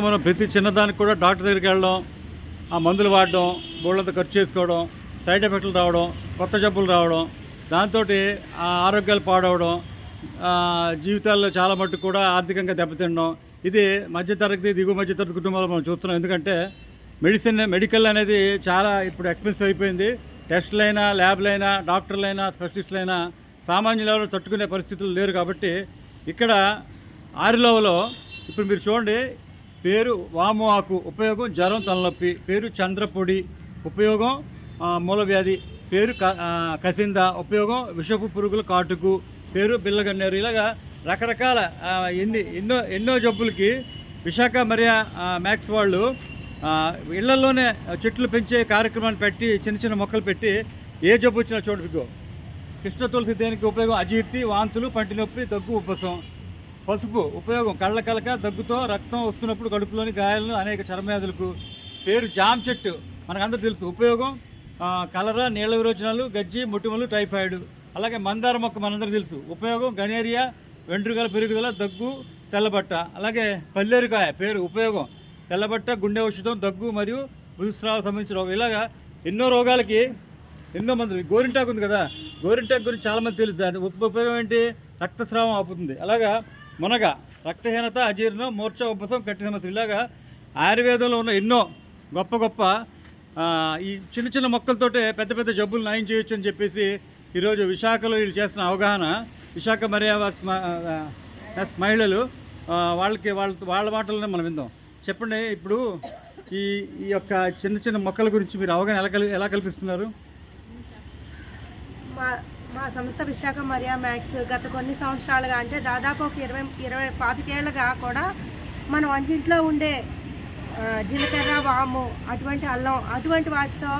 మనం ప్రతి చిన్నదానికి కూడా డాక్టర్ దగ్గరికి వెళ్ళడం ఆ మందులు వాడడం బోళ్ళంతా ఖర్చు చేసుకోవడం సైడ్ ఎఫెక్ట్లు రావడం కొత్త జబ్బులు రావడం దాంతో ఆరోగ్యాలు పాడవడం జీవితాల్లో చాలా మట్టుకు కూడా ఆర్థికంగా దెబ్బతినడం ఇది మధ్యతరగతి దిగువ మధ్యతరగతి కుటుంబాలు మనం చూస్తున్నాం. ఎందుకంటే మెడిసిన్ మెడికల్ అనేది చాలా ఇప్పుడు ఎక్స్పెన్సివ్ అయిపోయింది. టెస్టులైనా ల్యాబ్లైనా డాక్టర్లైనా స్పెషలిస్టులైనా సామాన్యులు ఎవరు తట్టుకునే పరిస్థితులు లేరు కాబట్టి ఇక్కడ ఆరిలోవలో ఇప్పుడు మీరు చూడండి పేరు వాము ఆకు ఉపయోగం జ్వరం తలనొప్పి పేరు చంద్రపొడి ఉపయోగం మూలవ్యాధి పేరు కసింద ఉపయోగం విషపు పురుగుల కాటుకు పేరు బిల్లగన్నేరు ఇలాగా రకరకాల ఎన్ని ఎన్నో ఎన్నో జబ్బులకి విశాఖ మరియా మ్యాక్స్ వాళ్ళు ఇళ్ళలోనే చెట్లు పెంచే కార్యక్రమాన్ని పెట్టి చిన్న చిన్న మొక్కలు పెట్టి ఏ జబ్బు వచ్చినా చూడండి కృష్ణ తులసి దేనికి ఉపయోగం? అజీర్తి వాంతులు పంటి నొప్పి దగ్గు ఉపసం పసుపు ఉపయోగం కళ్ళ కలక దగ్గుతో రక్తం వస్తున్నప్పుడు కడుపులోని గాయాలను అనేక చర్మవ్యాధులకు పేరు జామ్ చెట్టు. మనకందరూ తెలుసు. ఉపయోగం కలరా నీళ్ళ విరోచనాలు గజ్జి ముట్టుమలు టైఫాయిడ్. అలాగే మందార మొక్క మనందరికీ తెలుసు. ఉపయోగం గనేరియా వెంట్రుకల పెరుగుదల దగ్గు తెల్లబట్ట. అలాగే పల్లేరుకాయ పేరు ఉపయోగం. తెల్లబట్ట గుండె ఔషధం దగ్గు మరియు భూస్రావ సంబంధించిన రోగం. ఇలాగా ఎన్నో రోగాలకి ఎన్నో మంది గోరింటాకు ఉంది కదా? గోరింటాకు గురించి చాలామంది తెలుసు. దాని ఉపయోగం ఏంటి? రక్తస్రావం ఆపుతుంది. అలాగా మునగ రక్తహీనత అజీర్ణం మూర్ఛ ఉపసం కఠినమతి ఇలాగా ఆయుర్వేదంలో ఉన్న ఎన్నో గొప్ప గొప్ప ఈ చిన్న చిన్న మొక్కలతోటే పెద్ద పెద్ద జబ్బులు నయం చేయొచ్చు అని చెప్పేసి ఈరోజు విశాఖలో వీళ్ళు చేస్తున్న అవగాహన విశాఖ మర్యాద మహిళలు వాళ్ళకి వాళ్ళ వాళ్ళ మాటలనే మనం విందాం. చెప్పండి ఇప్పుడు ఈ ఈ యొక్క చిన్న చిన్న మొక్కల గురించి మీరు అవగాహన ఎలా ఎలా కల్పిస్తున్నారు? మా సంస్థ విశాఖ మరియా మ్యాక్స్ గత కొన్ని సంవత్సరాలుగా అంటే దాదాపు ఒక ఇరవై ఇరవై పాతికేళ్ళుగా కూడా మన వంటింట్లో ఉండే జీలకర్ర వాము అటువంటి అల్లం అటువంటి వాటితో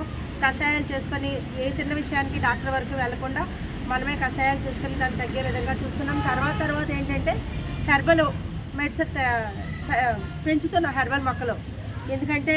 కషాయాలు చేసుకొని ఏ చిన్న విషయానికి డాక్టర్ వరకు వెళ్ళకుండా మనమే కషాయాలు చేసుకొని దాన్ని తగ్గే విధంగా చూసుకున్నాం. తర్వాత తర్వాత ఏంటంటే హెర్బల్ మెడిసిన్ పెంచుతున్న హెర్బల్ మొక్కలు. ఎందుకంటే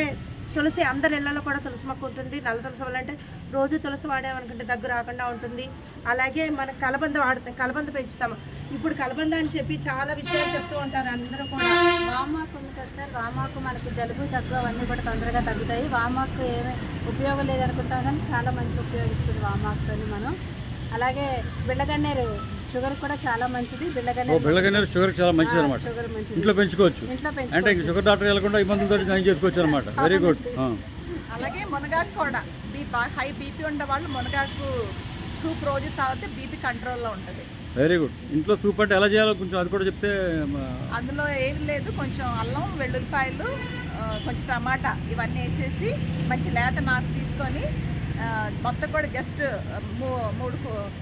తులసి అందరి ఇళ్ళలో కూడా తులసి మొక్క ఉంటుంది. నల్ల తులసి వల్ల అంటే రోజు తులసి వాడామనుకుంటే దగ్గు రాకుండా ఉంటుంది. అలాగే మనం కలబంద వాడుతాం. కలబంద పెంచుతాము ఇప్పుడు కలబంద అని చెప్పి చాలా విషయాలు చెప్తూ ఉంటారు. అందరూ కూడా వామాకు ఉంది కదా సార్. వామాకు మనకు జలుబు దగ్గు అవన్నీ కూడా తొందరగా తగ్గుతాయి. వామాకు ఏమీ ఉపయోగం లేదనుకుంటాం కానీ చాలా మంచి ఉపయోగిస్తుంది వామాకుతోని మనం. అలాగే బిళ్ళగన్నేరు షుగర్ కూడా చాలా మంచిది బిళ్ళగన్నేరు షుగర్ చాలా మంచిది అనమాట ఇంట్లో పెంచుకోవచ్చు. అంటే షుగర్ డాక్టర్ వెళ్ళకుండా ఈ మందులతో నయం చేసుకోవచ్చు అనమాట వెరీ గుడ్ అలాగే మునగాకు కూడా. హై బీపీ ఉండే వాళ్ళు మునగాకు సూప్ రోజు తాగితే బీపీ కంట్రోల్లో ఉంటుంది. వెరీ గుడ్ ఇంట్లో సూప్ అంటే ఎలా చేయాలో కొంచెం అది కూడా చెప్తే అందులో ఏమి లేదు కొంచెం అల్లం వెల్లుల్లిపాయలు కొంచెం టమాటా ఇవన్నీ వేసేసి మంచి లేత నాకు తీసుకొని మొత్తం కూడా జస్ట్ మూడు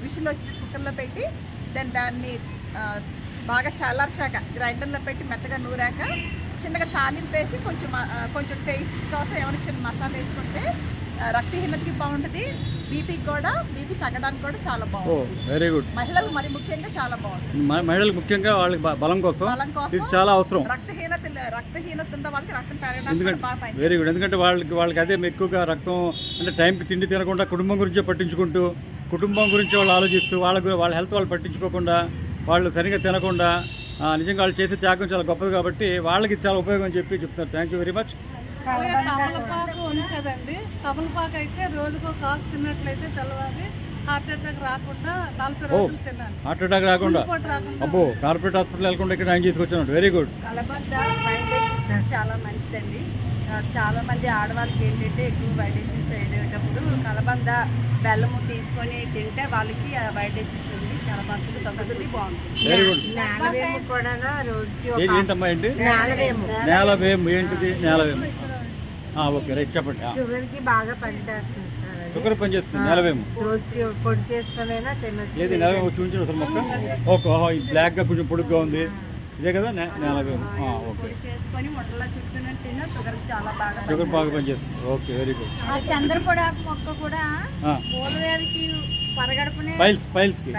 విషులు వచ్చిన కుక్కర్లో పెట్టి దాన్ని దాన్ని బాగా చల్లార్చాక గ్రైండర్లో పెట్టి మెత్తగా నూరాక చిన్నగా తాలింపు వేసి కొంచెం కొంచెం టేస్ట్ కోసం ఏమైనా చిన్న మసాలా వేసుకుంటే రక్తహీనతకి బాగుంటుంది. బీపీకి కూడా బీపీ తగ్గడానికి కూడా చాలా బాగుంటుంది వెరీ గుడ్ మహిళలు మరి ముఖ్యంగా చాలా బాగుంటుంది మహిళలకు ముఖ్యంగా వాళ్ళకి బలం కోసం బలం ఇది కోసం చాలా అవసరం. రక్తహీనత రక్తహీనత ఉన్న వాళ్ళకి రక్తం పెరగడానికి పని వెరీ గుడ్ ఎందుకంటే వాళ్ళకి వాళ్ళకి అదే ఎక్కువగా రక్తం అంటే టైంకి తిండి తినకుండా కుటుంబం గురించే పట్టించుకుంటూ కుటుంబం గురించి వాళ్ళు ఆలోచిస్తూ వాళ్ళ వాళ్ళ హెల్త్ వాళ్ళు పట్టించుకోకుండా వాళ్ళు సరిగ్గా తినకుండా నిజంగా వాళ్ళు చేసే త్యాగం చాలా గొప్పది కాబట్టి వాళ్ళకి చాలా ఉపయోగం అని చెప్పి చెప్తున్నారు. థ్యాంక్ యూ వెరీ మచ్ తమలపాకు ఉంది కదండి తమలపాకు అయితే రోజుకు ఒక ఆకు తిన్నట్లయితే తెల్లవారి హార్ట్ అటాక్ రాకుండా నలభై. రోజులు తినాలి హార్ట్ అటాక్ రాకుండా? అబ్బో కార్పొరేట్ హాస్పిటల్ వెళ్ళకుండా ఇక్కడ ఆయన తీసుకొచ్చాను వెరీ గుడ్ కలబంద చాలా మంచిదండి. చాలా మంది ఆడవాళ్ళకి ఏంటంటే ఎక్కువ అయ్యేటప్పుడు కలబంద బెల్లము తీసుకొని తింటే వాళ్ళకి ఆ వైబ్రేషన్స్ ఉంది చాలా తగ్గుతుంది బాగుంటుంది. వెరీ గుడ్ నేలవేము కూడా రోజుకి ఏంటి ఏంటమ్మా ఏంటి? నేలవేము. నేల వేము ఏంటిది నేల వేము ఆ, ఓకే రైట్ చెప్పండి. ఆ. షుగర్కి బాగా పనిచేస్తుంది షుగర్ పని చేస్తుంది నేల వేము రోజుకి పొడి చేసుకునైనా తినొచ్చు. ఏది నేల వేము చూపించిన అసలు మొక్క ఓకే ఓహో ఇది బ్లాక్గా కొంచెం పొడుగ్గా ఉంది. ఇదే కదా నే- నేల వేము ఆ, ఓకే. పొడి చేసుకొని వంటలా చుట్టుకుని తిన్నా షుగర్కి చాలా బాగా షుగర్ బాగా పనిచేస్తుంది. Okay very good. ఆ చంద్రపొడాకు మొక్క కూడా ఆ, మూలవ్యాధికి పరగడపనే పైల్స్ పైల్స్కి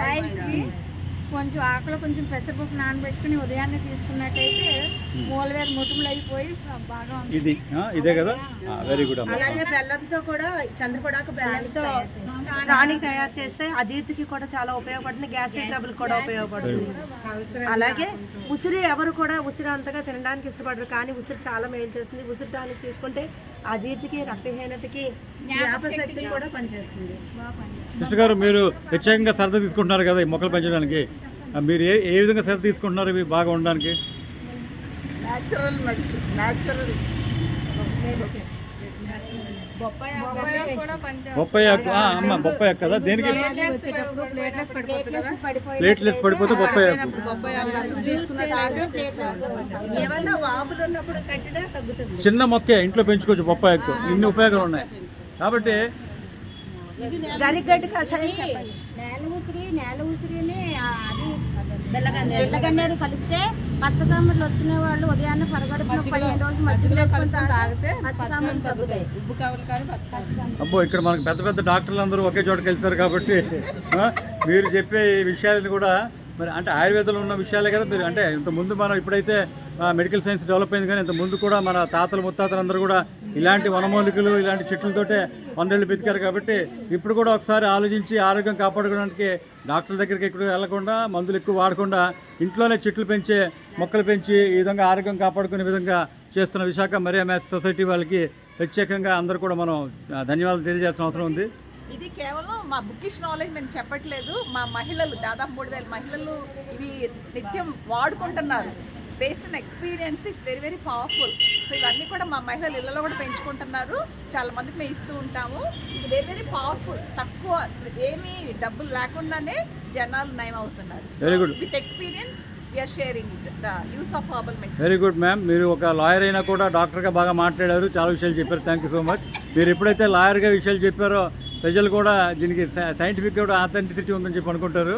కొంచెం ఆకులో కొంచెం పెసరపప్పు నానబెట్టుకుని ఉదయాన్నే తీసుకున్నట్టయితే మూలవేరు ముట్టుములు అయిపోయి బాగా. ఇది ఇదే కదా? వెరీ గుడ్ అమ్మ. అలాగే బెల్లంతో కూడా చంద్రపొడాకు బెల్లంతో రాణి తయారు చేస్తే అజీర్తికి కూడా చాలా ఉపయోగపడుతుంది గ్యాస్ట్రిక్ ట్రబుల్ కూడా ఉపయోగపడుతుంది. అలాగే ఉసిరి ఎవరు కూడా ఉసిరి అంతగా తినడానికి ఇష్టపడరు కానీ ఉసిరి చాలా మేలు చేస్తుంది. ఉసిరి దానికి తీసుకుంటే అజీర్తికి రక్తహీనతకి జ్ఞాపశక్తికి కూడా పనిచేస్తుంది. సిస్టర్ గారు మీరు ప్రత్యేకంగా శ్రద్ధ తీసుకుంటున్నారు కదా ఈ మొక్కలు పెంచడానికి? మీరు ఏ ఏ విధంగా శ్రద్ధ తీసుకుంటున్నారు ఇవి బాగా ఉండడానికి? న్యాచురల్ మెడిసిన్ న్యాచురల్ బొప్పాయి ఆకు ఆ, అమ్మ బొప్పాయి ఆకు కదా? దేనికి? ప్లేట్లెట్స్ పడిపోతే బొప్పాయి ఆకు. ఏమన్నా వాపులు ఉన్నప్పుడు కట్టినా తగ్గుతుంది. చిన్న మొక్కే ఇంట్లో పెంచుకోవచ్చు బొప్పాయి ఆకు. ఇన్ని ఉపయోగాలు ఉన్నాయి. కాబట్టి గరిగడ్డి కషాయం చెప్పండి. నేల ఉసిరి నేల ఉసిరిని అది బెల్లగన్నేరు కలిపితే పచ్చకమ్మలు వచ్చిన వాళ్ళు ఉదయాన్నే పరగడుపున పదిహేను రోజులు మజ్జిగ వేసుకొని తాగితే పచ్చకమ్మలు తగ్గుతాయి. అబ్బో ఇక్కడ మనకు పెద్ద పెద్ద డాక్టర్లు అందరూ ఒకే చోటకి వెళ్తారు కాబట్టి ఆ, మీరు చెప్పే ఈ విషయాలను కూడా మరి అంటే ఆయుర్వేదంలో ఉన్న విషయాలే కదా మీరు అంటే ఇంత ముందు మనం ఇప్పుడైతే మెడికల్ సైన్స్ డెవలప్ అయింది కానీ ఇంత ముందు కూడా మన తాతలు ముత్తాతలందరూ కూడా ఇలాంటి వనమూలికలు ఇలాంటి చెట్లతోటే వందేళ్ళు బతికారు కాబట్టి ఇప్పుడు కూడా ఒకసారి ఆలోచించి ఆరోగ్యం కాపాడుకోవడానికి డాక్టర్ దగ్గరికి ఎక్కడ వెళ్ళకుండా మందులు ఎక్కువ వాడకుండా ఇంట్లోనే చెట్లు పెంచే మొక్కలు పెంచి ఈ విధంగా ఆరోగ్యం కాపాడుకునే విధంగా చేస్తున్న విశాఖ మరియా మ్యాథ్స్ సొసైటీ వాళ్ళకి ప్రత్యేకంగా అందరూ కూడా మనం ధన్యవాదాలు తెలియజేయాల్సిన అవసరం ఉంది. ఇది కేవలం మా బుకిష్ నాలెడ్జ్ మేము చెప్పట్లేదు. మా మహిళలు దాదాపు మూడు వేల మహిళలు ఇవి నిత్యం వాడుకుంటున్నారు. Based on experience it's very very powerful so ఇవన్నీ కూడా మా మహిళలు ఇళ్ళలో కూడా పెంచుకుంటున్నారు. చాలా మందికి మేము ఇస్తూ ఉంటాము. ఇది వెరీ వెరీ పవర్ఫుల్ తక్కువ ఏమీ డబ్బులు లేకుండానే జనాలు నయం అవుతున్నారు. Very good. With experience very good ma'am మీరు ఒక లాయర్ అయినా కూడా డాక్టర్గా బాగా మాట్లాడారు. చాలా విషయాలు చెప్పారు. థ్యాంక్ యూ సో మచ్ మీరు ఎప్పుడైతే లాయర్గా విషయాలు చెప్పారో ప్రజలు కూడా దీనికి సైంటిఫిక్ కూడా ఆథెంటిసిటీ ఉందని చెప్పి అనుకుంటారు.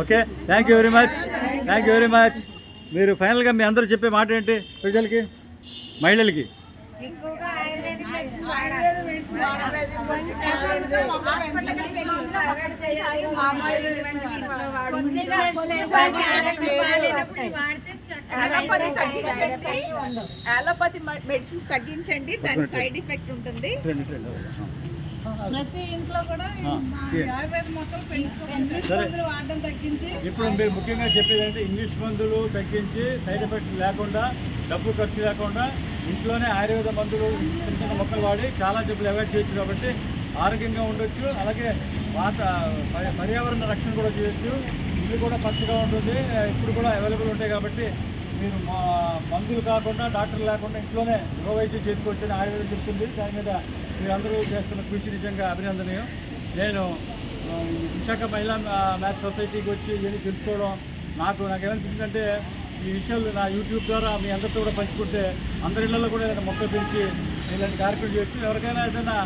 Okay. Thank you very much thank you very much మీరు ఫైనల్గా మీ అందరూ చెప్పే మాట ఏంటి ప్రజలకి? మహిళలకి? అలోపతి తగ్గించండి. అలోపతి మెడిసిన్స్ తగ్గించండి. దాని సైడ్ ఎఫెక్ట్ ఉంటుంది. ప్రతి ఇంట్లో కూడా ఆ, ఈ ఆయుర్వేద మొక్కలు పెంచుకోవాలి. సరే. మందులు వాడడం తగ్గించి ఇప్పుడు మీరు ముఖ్యంగా చెప్పేది అంటే ఇంగ్లీష్ మందులు తగ్గించి సైడ్ ఎఫెక్ట్స్ లేకుండా డబ్బు ఖర్చు లేకుండా ఇంట్లోనే ఆయుర్వేద మందులు చిన్న చిన్న మొక్కలు వాడి చాలా జబ్బులు అవాయిడ్ చేయొచ్చు కాబట్టి ఆరోగ్యంగా ఉండొచ్చు. అలాగే వాత పర్య- పర్యావరణ రక్షణ కూడా చేయొచ్చు. ఇల్లు కూడా పచ్చగా ఉంటుంది. ఇప్పుడు కూడా అవైలబుల్ ఉంటాయి కాబట్టి మీరు మా మందులు కాకుండా డాక్టర్ లేకుండా ఇంట్లోనే గృహ వైద్యం చేసుకోవచ్చు అని ఆయుర్వేదం చెప్తుంది. దాని మీద మీరందరూ చేస్తున్న కృషి నిజంగా అభినందనీయం. నేను విశాఖ మహిళా మ్యాథ్స్ సొసైటీకి వచ్చి ఇవన్నీ తెలుసుకోవడం నాకు నాకు ఏమనిపించిందంటే ఈ విషయాలు నా యూట్యూబ్ ద్వారా మీ అందరితో కూడా పంచుకుంటే అందరి ఇళ్ళలో కూడా ఏదైనా మొక్కలు పెంచి ఇలాంటి కార్యక్రమం చేయొచ్చు. ఎవరికైనా ఏదైనా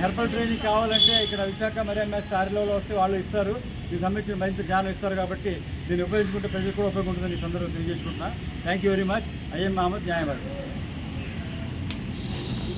హెర్బల్ ట్రైనింగ్ కావాలంటే ఇక్కడ విశాఖ మరియా మ్యాథ్స్ ఆరిలో వస్తే వాళ్ళు ఇస్తారు. దీనికి సంబంధించిన మరింత జ్ఞానం ఇస్తారు కాబట్టి దీన్ని ఉపయోగించుకుంటే ప్రజలకు కూడా ఉపయోగం ఉంటుందని ఈ సందర్భంగా తెలియజేసుకుంటున్నా. Thank you very much I'm Mohammed న్యాయవాది